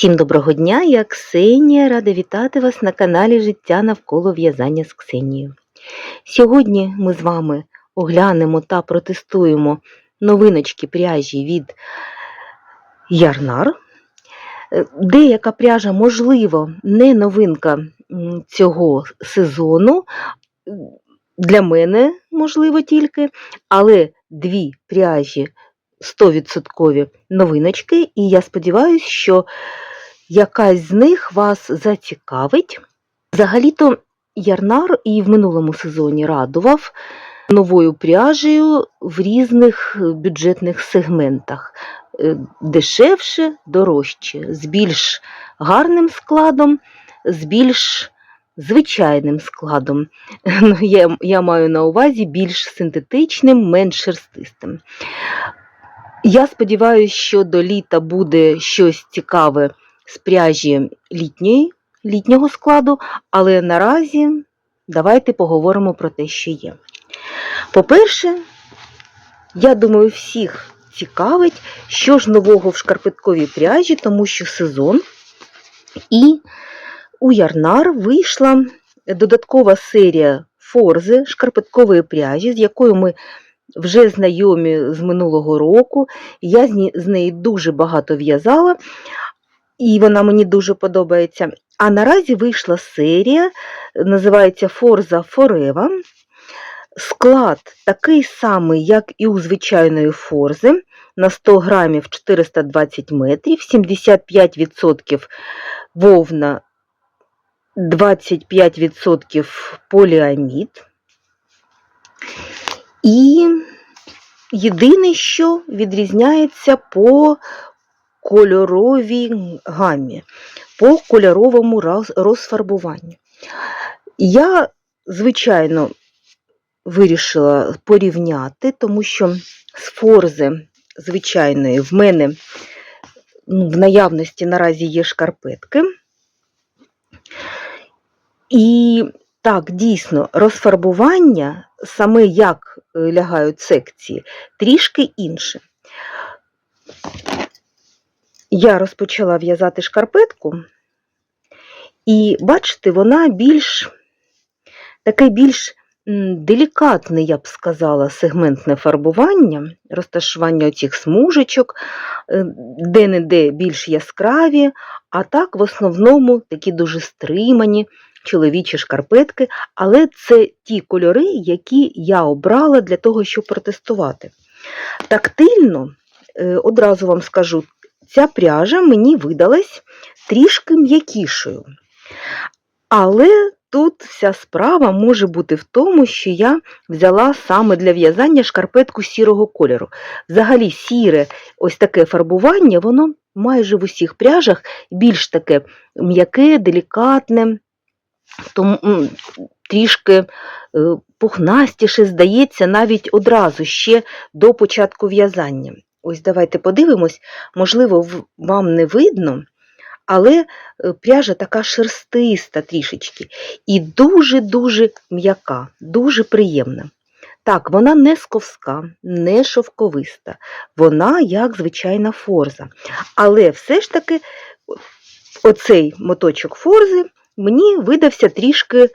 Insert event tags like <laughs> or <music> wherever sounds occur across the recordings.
Всім доброго дня, я Ксенія, рада вітати вас на каналі Життя навколо в'язання з Ксенією. Сьогодні ми з вами оглянемо та протестуємо новиночки пряжі від Ярнар. Е, Деяка пряжа, можливо, не новинка цього сезону. Для мене, можливо, тільки, але дві пряжі 100% новиночки, і я сподіваюся, що якась з них вас зацікавить. Взагалі-то Ярнар і в минулому сезоні радував новою пряжею в різних е, бюджетних сегментах. Е, Дешевше, дорожче, з більш гарним складом, з більш звичайним складом. <laughs> Ну, Я, я маю на увазі більш синтетичним, менш шерстистим. Я сподіваюся, що до літа буде щось цікаве з пряжі літньої, літнього складу, але наразі давайте поговоримо про те, що є. По-перше, я думаю, всіх цікавить, що ж нового в шкарпетковій пряжі, тому що сезон. І у Ярнар вийшла додаткова серія форзи шкарпеткової пряжі, з якою ми вже знайомі з минулого року. Я з неї дуже багато в'язала, і вона мені дуже подобається. А наразі вийшла серія, називається Форза Форева. Склад такий самий, як і у звичайної форзи, на 100 грамів 420 метрів, 75% вовна, 25% поліамід. І єдине, що відрізняється по кольоровій гамі, по кольоровому роз- розфарбуванню. Я, звичайно, вирішила порівняти, тому що з форзи звичайної в мене ну, в наявності наразі є шкарпетки. І так, дійсно, розфарбування, саме як лягають секції, трішки інше. Я розпочала в'язати шкарпетку, і бачите, вона більш таке більш м, делікатне, я б сказала, сегментне фарбування, розташування оцих смужечок, е, де-не-де більш яскраві, а так в основному такі дуже стримані чоловічі шкарпетки, але це ті кольори, які я обрала для того, щоб протестувати. Тактильно, е, одразу вам скажу, ця пряжа мені видалась трішки м'якішою. Але тут вся справа може бути в тому, що я взяла саме для в'язання шкарпетку сірого кольору. Взагалі, сіре ось таке фарбування, воно майже в усіх пряжах більш таке м'яке, делікатне, тому трішки е, пухнастіше здається навіть одразу ще до початку в'язання. Ось давайте подивимось, можливо, вам не видно, але е, пряжа така шерстиста трішечки і дуже-дуже м'яка, дуже приємна. Так, вона не сковська, не шовковиста, вона як звичайна форза. Але все ж таки оцей моточок форзи мені видався трішки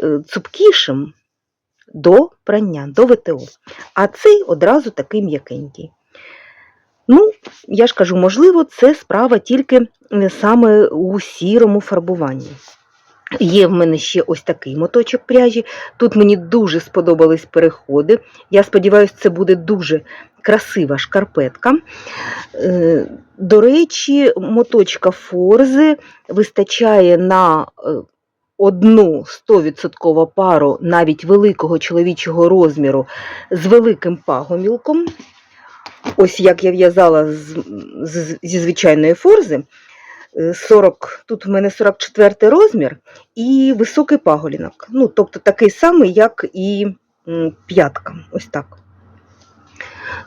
е, цупкішим до прання, до ВТО. А цей одразу такий м'якенький. Ну, я ж кажу, можливо, це справа тільки е, саме у сірому фарбуванні. Є в мене ще ось такий моточок пряжі. Тут мені дуже сподобались переходи. Я сподіваюся, це буде дуже красива шкарпетка. Е, До речі, моточка форзи вистачає на е, одну 100% пару навіть великого чоловічого розміру з великим пагомілком. Ось як я в'язала з, з- зі звичайної форзи. е, 40, тут в мене 44 розмір і високий паголінок. Ну, тобто такий самий, як і п'ятка. Ось так.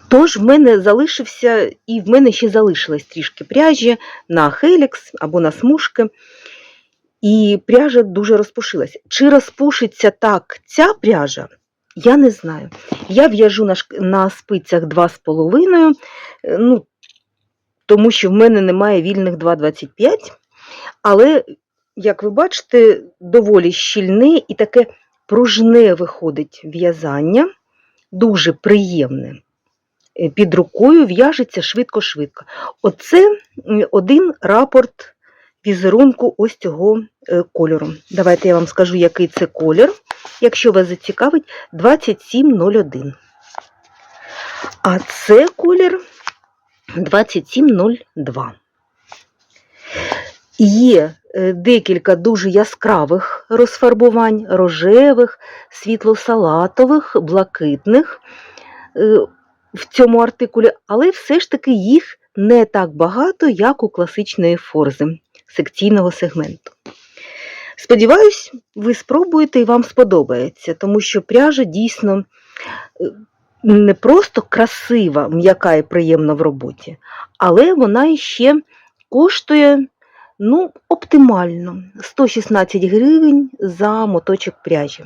Тож в мене залишився, і в мене ще залишилось трішки пряжі на хелікс або на смужки. І пряжа дуже розпушилась. Чи розпушиться так ця пряжа, я не знаю. Я в'яжу на, на спицях 2,5, е, ну, тому що в мене немає вільних 2,25, але, як ви бачите, доволі щільне і таке пружне виходить в'язання, дуже приємне. Е, Під рукою в'яжеться швидко-швидко. Оце один рапорт візерунку ось цього е, кольору. Давайте я вам скажу, який це колір. Якщо вас зацікавить, 2701. А це колір 2702. Є е, декілька дуже яскравих розфарбувань, рожевих, світло-салатових, блакитних е, в цьому артикулі, але все ж таки їх не так багато, як у класичної форзи секційного сегменту. Сподіваюсь, ви спробуєте і вам сподобається, тому що пряжа дійсно е, не просто красива, м'яка і приємна в роботі, але вона іще коштує ну, оптимально 116 гривень за моточок пряжі.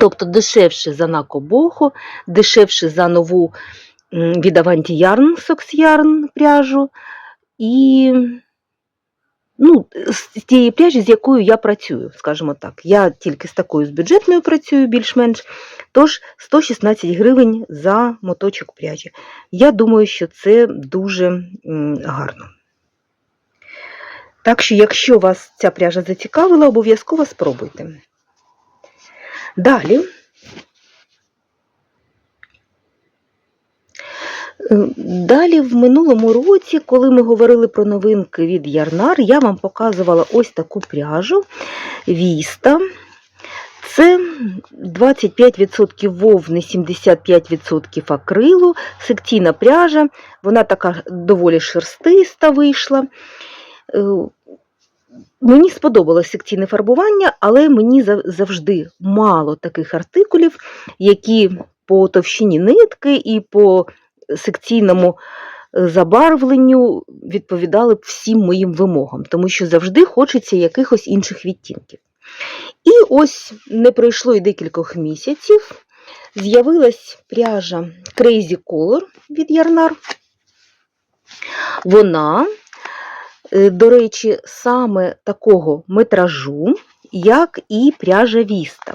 Тобто дешевше за накобохо, дешевше за нову від Avanti Yarn Yarn пряжу і ну, з тієї пряжі, з якою я працюю, скажімо так. Я тільки з такою з бюджетною працюю більш-менш, тож 116 гривень за моточок пряжі. Я думаю, що це дуже гарно. Так що, якщо вас ця пряжа зацікавила, обов'язково спробуйте. Далі. Далі в минулому році, коли ми говорили про новинки від Ярнар, я вам показувала ось таку пряжу Віста. Це 25% вовни, 75% акрилу, секційна пряжа. Вона така доволі шерстиста вийшла. Е, Мені сподобалось секційне фарбування, але мені завжди мало таких артикулів, які по товщині нитки і по секційному е, забарвленню відповідали б всім моїм вимогам, тому що завжди хочеться якихось інших відтінків. І ось не пройшло й декількох місяців. З'явилась пряжа Crazy Color від Ярнар. Вона, е, до речі, саме такого метражу, як і пряжа Віста.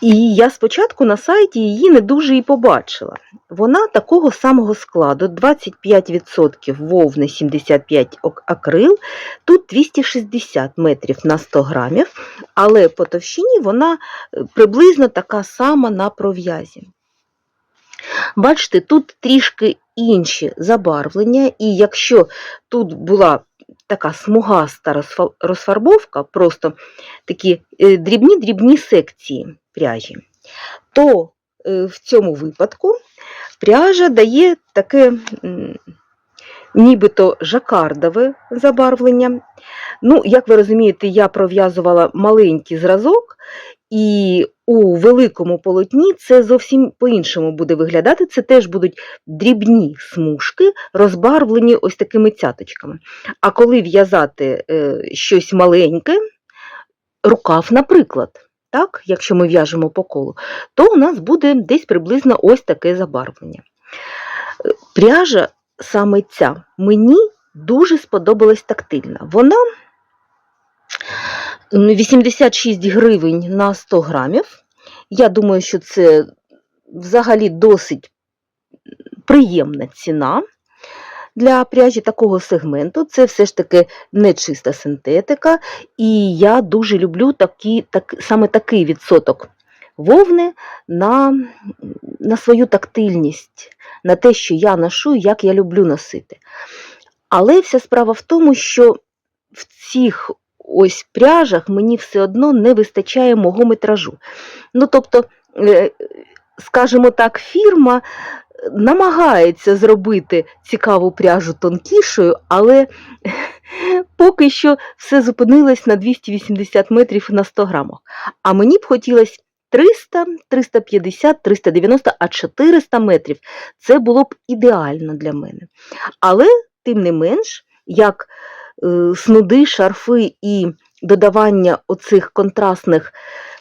І я спочатку на сайті її не дуже і побачила. Вона такого самого складу: 25% вовни, 75% акрил, тут 260 метрів на 100 грамів, але по товщині вона е, приблизно така сама на пров'язі. Бачите, тут трішки інші забарвлення, і якщо тут була така смугаста розфарбовка, просто такі е, дрібні-дрібні секції пряжі, то е, в цьому випадку пряжа дає таке нібито жакардове забарвлення. Ну, як ви розумієте, я пров'язувала маленький зразок, і у великому полотні це зовсім по-іншому буде виглядати. Це теж будуть дрібні смужки, розбарвлені ось такими цяточками. А коли в'язати е, щось маленьке, рукав, наприклад, так, якщо ми в'яжемо по колу, то у нас буде десь приблизно ось таке забарвлення. Пряжа саме ця мені дуже сподобалась тактильна. Вона 86 гривень на 100 грамів. Я думаю, що це взагалі досить приємна ціна для пряжі такого сегменту. Це все ж таки не чиста синтетика, і я дуже люблю такі, так, саме такий відсоток вовни на, на свою тактильність, на те, що я ношу, як я люблю носити. Але вся справа в тому, що в цих ось пряжах мені все одно не вистачає мого метражу. Ну, тобто, е, скажімо так, фірма намагається зробити цікаву пряжу тонкішою, але поки що все зупинилось на 280 метрів на 100 грамах. А мені б хотілося 300, 350, 390, а 400 метрів. Це було б ідеально для мене. Але, тим не менш, як е, снуди, шарфи і додавання оцих контрастних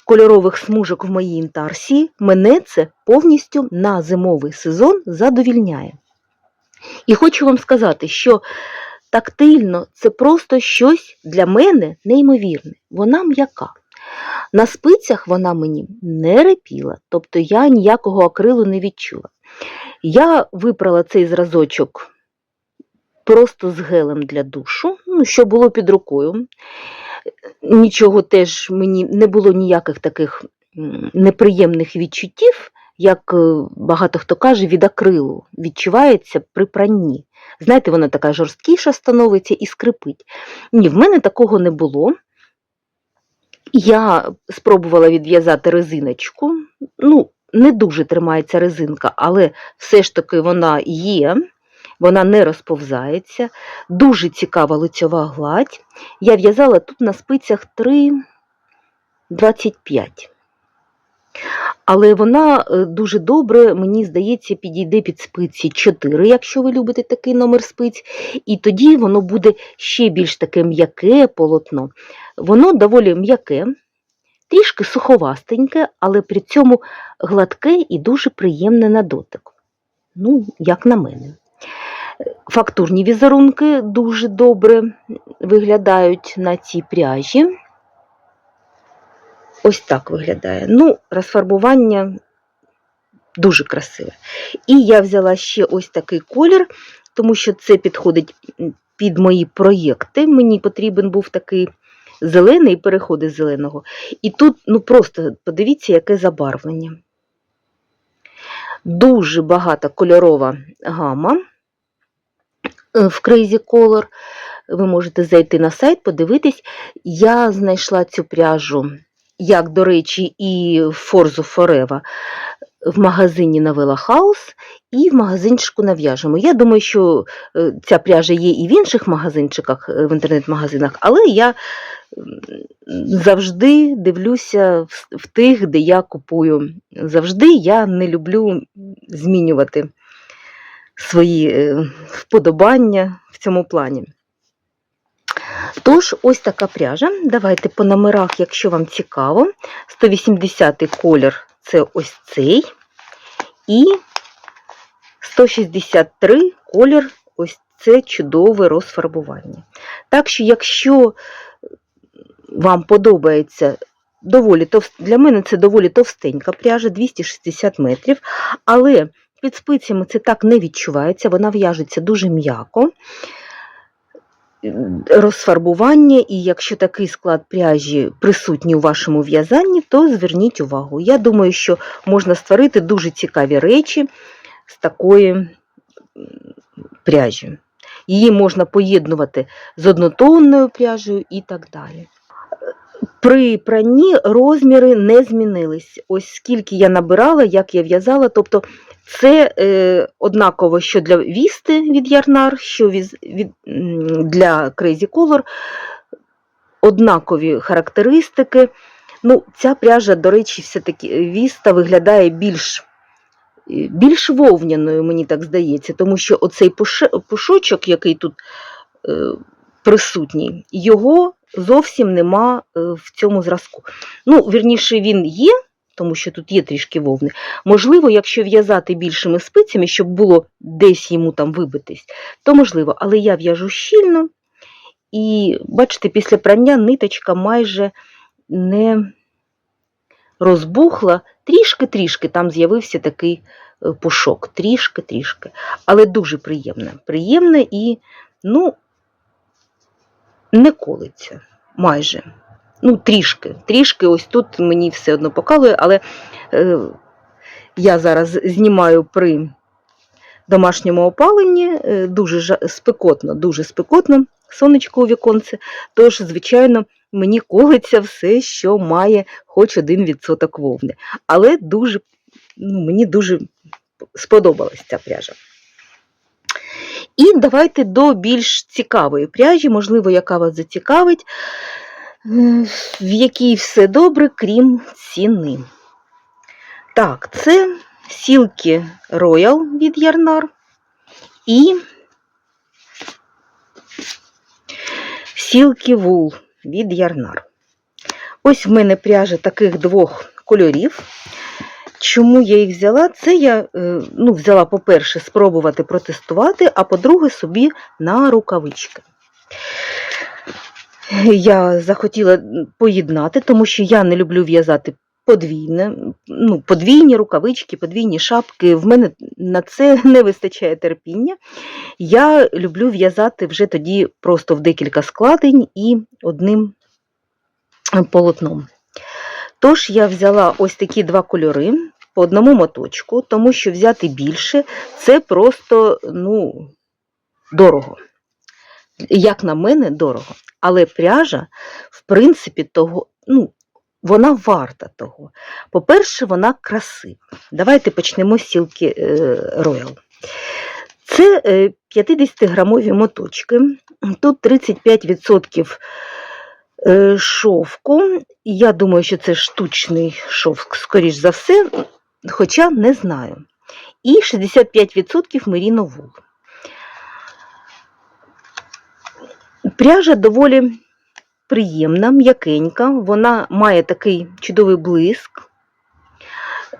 кольорових смужок в моїй інтарсії, мене це повністю на зимовий сезон задовільняє. І хочу вам сказати, що тактильно це просто щось для мене неймовірне. Вона м'яка. На спицях вона мені не репіла, тобто я ніякого акрилу не відчула. Я випрала цей зразочок просто з гелем для душу, ну, що було під рукою. Нічого теж мені не було ніяких таких неприємних відчуттів, як е, багато хто каже, від акрилу відчувається при пранні. Знаєте, вона така жорсткіша становиться і скрипить. Ні, в мене такого не було. Я спробувала відв'язати резиночку. Ну, не дуже тримається резинка, але все ж таки вона є, вона не розповзається. Дуже цікава лицьова гладь. Я в'язала тут на спицях 3,25. Але вона е, дуже добре, мені здається, підійде під спиці 4, якщо ви любите такий номер спиць. І тоді воно буде ще більш таке м'яке полотно. Воно доволі м'яке, трішки суховастеньке, але при цьому гладке і дуже приємне на дотик. Ну, як на мене. Фактурні візерунки дуже добре виглядають на цій пряжі. Ось так виглядає. Ну, розфарбування дуже красиве. І я взяла ще ось такий колір, тому що це підходить під мої проєкти. Мені потрібен був такий зелений переходи з зеленого. І тут, ну просто подивіться, яке забарвлення. Дуже багата кольорова гама в Crazy Color. Ви можете зайти на сайт, подивитись. Я знайшла цю пряжу, як, до речі, і Форзу Форева в магазині Novella House і в магазинчику нав'яжемо. Я думаю, що е, ця пряжа є і в інших магазинчиках, е, в інтернет-магазинах, але я завжди дивлюся в тих, де я купую. Завжди я не люблю змінювати свої е, вподобання в цьому плані. Тож, ось така пряжа. Давайте по номерах, якщо вам цікаво. 180 колір це ось цей. І 163 колір ось це чудове розфарбування. Так що, якщо вам подобається доволі товст... для мене це доволі товстенька пряжа, 260 метрів, але під спицями це так не відчувається, вона в'яжеться дуже м'яко. Розфарбування, і якщо такий склад пряжі присутній у вашому в'язанні, то зверніть увагу. Я думаю, що можна створити дуже цікаві речі з такої пряжі. Її можна поєднувати з однотонною пряжею і так далі. При пранні розміри не змінились. Ось скільки я набирала, як я в'язала. Тобто це е, однаково, що для вісти від Ярнар, що від, від, для Crazy Color. Однакові характеристики. Ну, ця пряжа, до речі, все-таки віста виглядає більш, е, більш вовняною, мені так здається, тому що оцей пушочок, який тут е, присутній, його зовсім нема е, в цьому зразку. Ну, вірніше, він є, тому що тут є трішки вовни. Можливо, якщо в'язати більшими спицями, щоб було десь йому там вибитись, то можливо, але я в'яжу щільно, і бачите, після прання ниточка майже не розбухла, трішки-трішки там з'явився такий е, пушок, трішки-трішки, але дуже приємне. Приємне і, ну, не колиться майже. Ну, трішки, трішки, ось тут мені все одно покалує, але е, я зараз знімаю при домашньому опаленні, е, дуже жа- спекотно, дуже спекотно, сонечко у віконце, тож, звичайно, мені колиться все, що має хоч один відсоток вовни. Але дуже, ну, мені дуже сподобалась ця пряжа. І давайте до більш цікавої пряжі, можливо, яка вас зацікавить, в якій все добре, крім ціни. Так, це сілки Royal від Ярнар і сілки Вул від Ярнар. Ось в мене пряжа таких двох кольорів. Чому я їх взяла? Це я е, ну, взяла, по-перше, спробувати протестувати, а по-друге, собі на рукавички. Я захотіла поєднати, тому що я не люблю в'язати подвійне, ну, подвійні рукавички, подвійні шапки. В мене на це <laughs> не вистачає терпіння. Я люблю в'язати вже тоді просто в декілька складень і одним полотном. Тож я взяла ось такі два кольори по одному моточку, тому що взяти більше це просто ну, дорого. Як на мене, дорого. Але пряжа, в принципі, того, ну, вона варта того. По-перше, вона красива. Давайте почнемо з сілки е, Royal. Це е, 50-грамові моточки. Тут 35% е, шовку. Я думаю, що це штучний шовк, скоріш за все, хоча не знаю. І 65% меріновул. Пряжа доволі приємна, м'якенька, вона має такий чудовий блиск.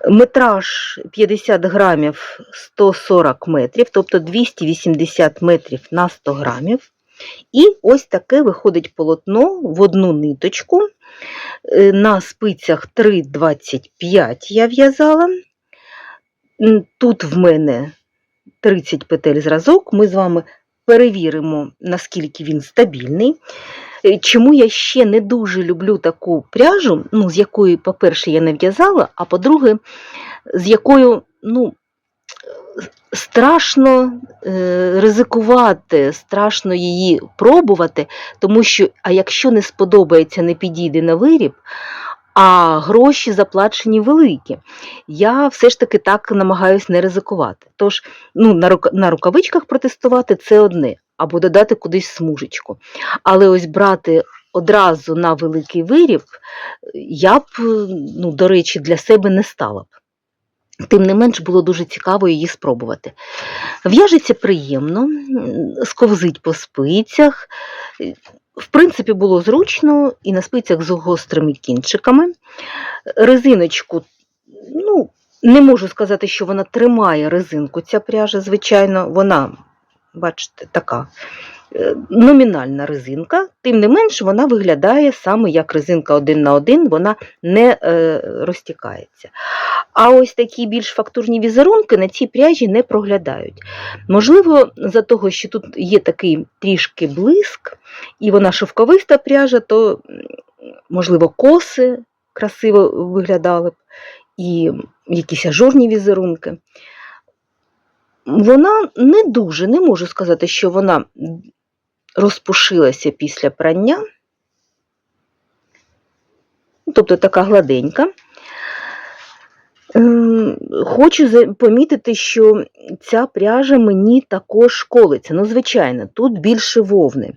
Метраж 50 грамів 140 метрів, тобто 280 метрів на 100 грамів. І ось таке виходить полотно в одну ниточку. Е, На спицях 3,25 я в'язала. Тут в мене 30 петель зразок. Ми з вами перевіримо, наскільки він стабільний. Е, Чому я ще не дуже люблю таку пряжу, ну, з якої, по-перше, я не в'язала, а по-друге, з якою ну, страшно е, ризикувати, страшно її пробувати, тому що, а якщо не сподобається, не підійде на виріб, а гроші заплачені великі. Я все ж таки так намагаюся не ризикувати. Тож, ну, на, на рукавичках протестувати це одне, або додати кудись смужечку. Але ось брати одразу на великий виріб я б, ну, до речі, для себе не стала б. Тим не менш було дуже цікаво її спробувати. В'яжеться приємно, сковзить по спицях. В принципі, було зручно і на спицях з гострими кінчиками. Резиночку, ну, не можу сказати, що вона тримає резинку, ця пряжа, звичайно, вона, бачите, така номінальна резинка, тим не менш, вона виглядає саме як резинка один на один, вона не е, розтікається. А ось такі більш фактурні візерунки на цій пряжі не проглядають. Можливо, за того, що тут є такий трішки блиск, і вона шовковиста пряжа, то, можливо, коси красиво виглядали б, і якісь ажурні візерунки. Вона не дуже, не можу сказати, що вона розпушилася після прання. Ну, Тобто така гладенька. Ем, Хочу помітити, що ця пряжа мені також колиться. Ну, звичайно, тут більше вовни.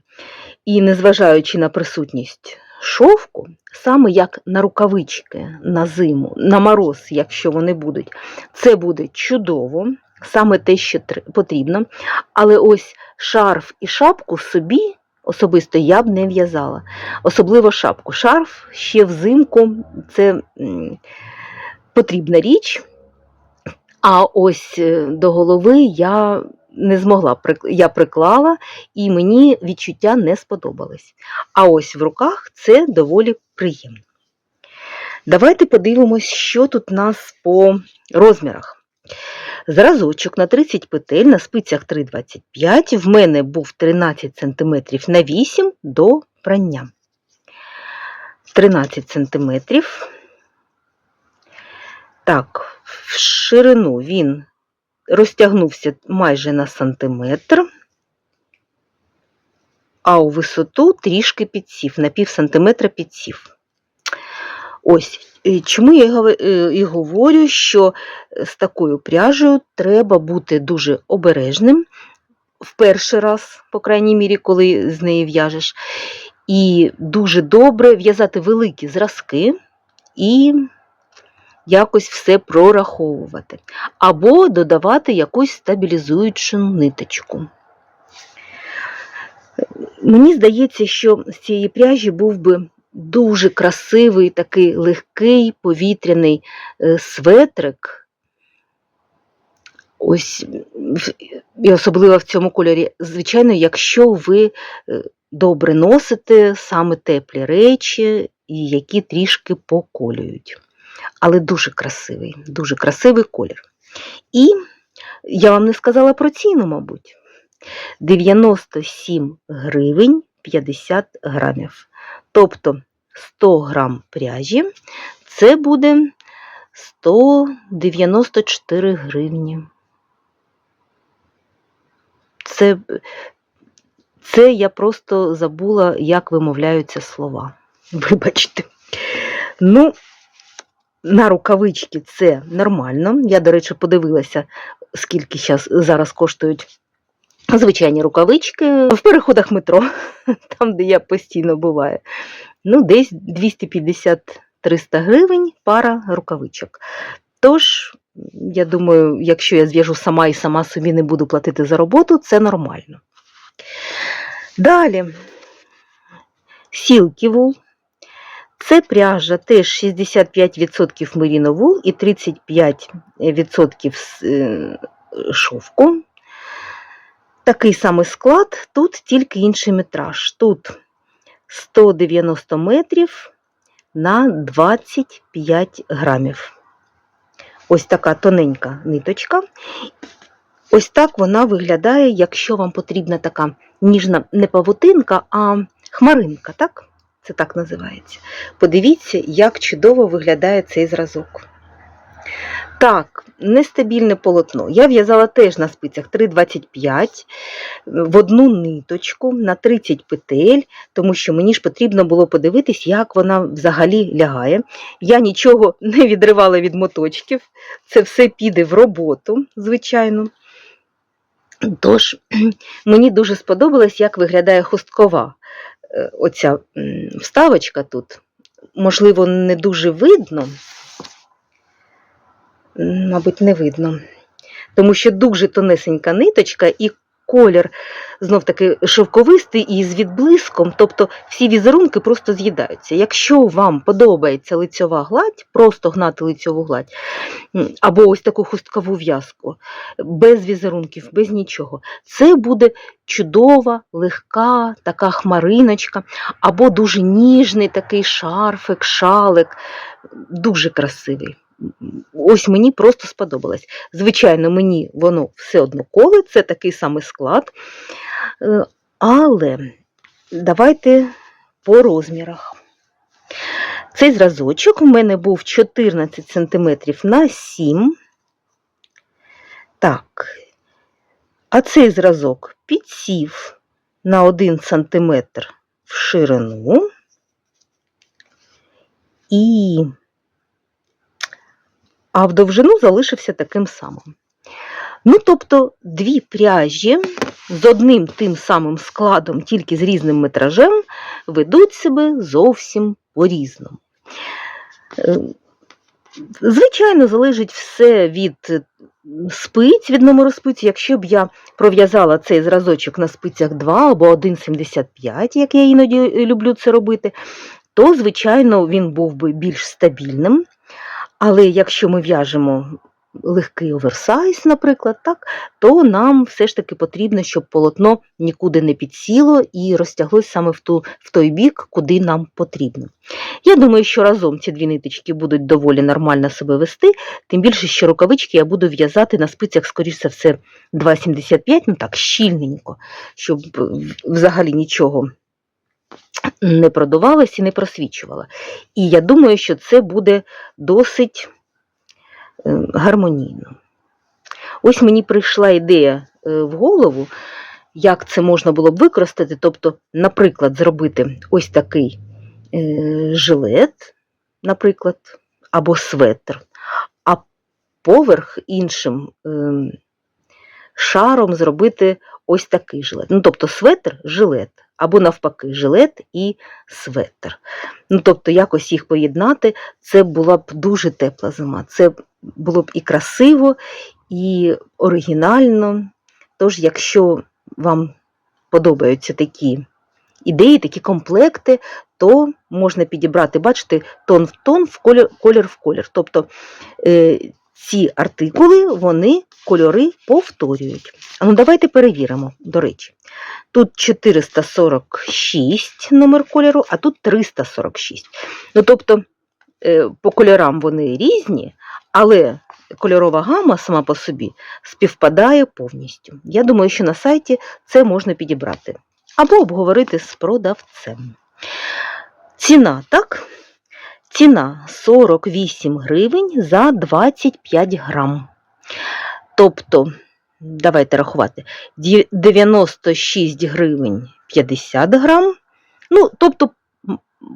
І незважаючи на присутність шовку, саме як на рукавички на зиму, на мороз, якщо вони будуть, це буде чудово, саме те, що потрібно. Але ось шарф і шапку собі особисто я б не в'язала. Особливо шапку. Шарф ще взимку це потрібна річ. А ось е, до голови я не змогла, я приклала, і мені відчуття не сподобались. А ось в руках це доволі приємно. Давайте подивимось, що тут у нас по розмірах. Зразочок на 30 петель на спицях 3,25. В мене був 13 см на 8 до прання. 13 см. Так, в ширину він розтягнувся майже на сантиметр, а у висоту трішки підсів, на пів сантиметра підсів. Ось, е, чому я е, і говорю, що з такою пряжею треба бути дуже обережним в перший раз, по крайній мірі, коли з неї в'яжеш, і дуже добре в'язати великі зразки і якось все прораховувати, або додавати якусь стабілізуючу ниточку. Мені здається, що з цієї пряжі був би дуже красивий, такий легкий повітряний е, светрик. Ось, і особливо в цьому кольорі. Звичайно, якщо ви е, добре носите саме теплі речі, які трішки поколюють. Але дуже красивий, дуже красивий колір. І я вам не сказала про ціну, мабуть. 97 гривень 50 грамів. Тобто 100 грам пряжі це буде 194 гривні. Це, це я просто забула, як вимовляються слова. Вибачте. Ну, на рукавички це нормально. Я, до речі, подивилася, скільки зараз коштують звичайні рукавички в переходах метро, <laughs> там, де я постійно буваю. Ну, десь 250-300 гривень пара рукавичок. Тож, я думаю, якщо я зв'яжу сама і сама собі не буду платити за роботу, це нормально. Далі, сілкі вул. Це пряжа теж 65% меріновул і 35% с- е, шовку. Такий самий склад, тут тільки інший метраж. Тут 190 метрів на 25 грамів. Ось така тоненька ниточка. Ось так вона виглядає, якщо вам потрібна така ніжна не павутинка, а хмаринка, так? Це так називається. Подивіться, як чудово виглядає цей зразок. Так, нестабільне полотно. Я в'язала теж на спицях 3,25 в одну ниточку на 30 петель, тому що мені ж потрібно було подивитись, як вона взагалі лягає. Я нічого не відривала від моточків, це все піде в роботу, звичайно. Тож, <clears throat> мені дуже сподобалось, як виглядає хусткова е, оця вставочка тут. Можливо, не дуже видно. Мабуть, не видно. Тому що дуже тонесенька ниточка і колір знов таки шовковистий і з відблиском, тобто всі візерунки просто з'їдаються. Якщо вам подобається лицьова гладь, просто гнати лицьову гладь, або ось таку хусткову в'язку, без візерунків, без нічого, це буде чудова, легка така хмариночка, або дуже ніжний такий шарфик, шалик, дуже красивий. Ось мені просто сподобалось. Звичайно, мені воно все однакове, це такий самий склад. Е, Але давайте по розмірах. Цей зразочок у мене був 14 см на 7. Так. А цей зразок підсів на 1 см в ширину. І а в довжину залишився таким самим. Ну, тобто, дві пряжі з одним тим самим складом, тільки з різним метражем, ведуть себе зовсім по-різному. Е, Звичайно, залежить все від е, спиць, від номеру спиць. Якщо б я пров'язала цей зразочок на спицях 2 або 1,75, як я іноді люблю це робити, то, звичайно, він був би більш стабільним. Але якщо ми в'яжемо легкий оверсайз, наприклад, так, то нам все ж таки потрібно, щоб полотно нікуди не підсіло і розтяглось саме в, ту, в той бік, куди нам потрібно. Я думаю, що разом ці дві ниточки будуть доволі нормально себе вести, тим більше, що рукавички я буду в'язати на спицях, скоріш за все, 2,75, ну так, щільненько, щоб взагалі нічого не продувалось і не просвічувало. І я думаю, що це буде досить е, гармонійно. Ось мені прийшла ідея е, в голову, як це можна було б використати. Тобто, наприклад, зробити ось такий е, жилет, наприклад, або светр, а поверх іншим шаром зробити ось такий жилет. Ну, тобто светр, жилет, або навпаки, жилет і светр. Ну, тобто, якось їх поєднати, це була б дуже тепла зима. Це було б і красиво, і оригінально. Тож, якщо вам подобаються такі ідеї, такі комплекти, то можна підібрати, бачите, тон в тон, в колір, колір в колір. Тобто е, ці артикули, вони кольори повторюють. А Ну, давайте перевіримо, до речі. Тут 446 номер кольору, а тут 346. Ну, тобто, е, по кольорам вони різні, але кольорова гама сама по собі співпадає повністю. Я думаю, що на сайті це можна підібрати або обговорити з продавцем. Ціна, так? Ціна 48 гривень за 25 грам. Тобто, давайте рахувати, 96 гривень 50 грам. Ну, тобто,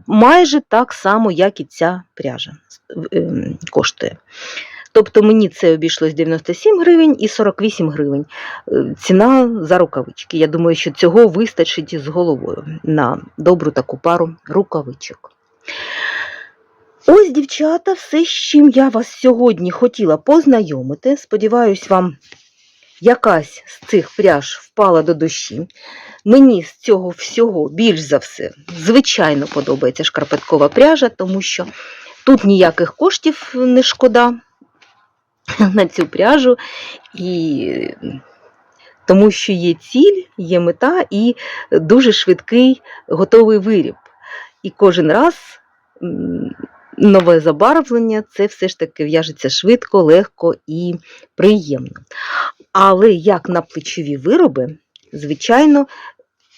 майже так само, як і ця пряжа ем, коштує. Тобто мені це обійшлось 97 гривень і 48 гривень. Е, Ціна за рукавички. Я думаю, що цього вистачить з головою на добру таку пару рукавичок. Ось, дівчата, все, з чим я вас сьогодні хотіла познайомити. Сподіваюсь, вам якась з цих пряж впала до душі. Мені з цього всього більш за все, звичайно, подобається шкарпеткова пряжа, тому що тут ніяких коштів не шкода <laughs> на цю пряжу, і тому що є ціль, є мета і дуже швидкий готовий виріб. І кожен раз нове забарвлення це все ж таки в'яжеться швидко, легко і приємно. Але як на плечові вироби, звичайно,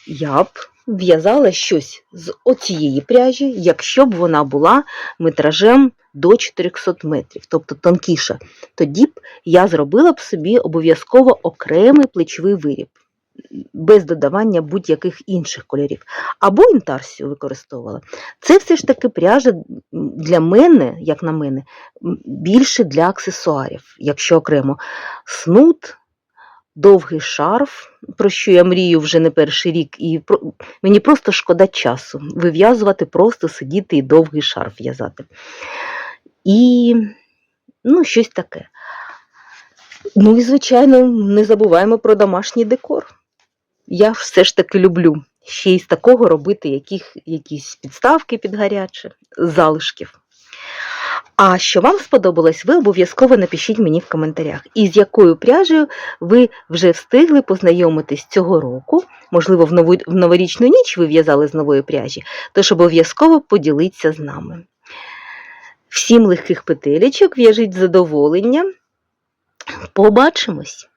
я б в'язала щось з оцієї пряжі, якщо б вона була метражем до 400 метрів, тобто тонкіша. Тоді б я зробила б собі обов'язково окремий плечовий виріб, без додавання будь-яких інших кольорів. Або інтарсію використовувала. Це все ж таки пряжа для мене, як на мене, більше для аксесуарів, якщо окремо снуд, довгий шарф, про що я мрію вже не перший рік, і про... мені просто шкода часу вив'язувати, просто сидіти і довгий шарф в'язати. І ну, щось таке. Ну і, звичайно, не забуваємо про домашній декор. Я все ж таки люблю ще й з такого робити яких, якісь підставки під гаряче, залишків. А що вам сподобалось, ви обов'язково напишіть мені в коментарях. І з якою пряжею ви вже встигли познайомитись цього року, можливо, в, нову, в новорічну ніч ви в'язали з нової пряжі, тож обов'язково поділіться з нами. Всім легких петелечок, в'яжіть з задоволенням. Побачимось!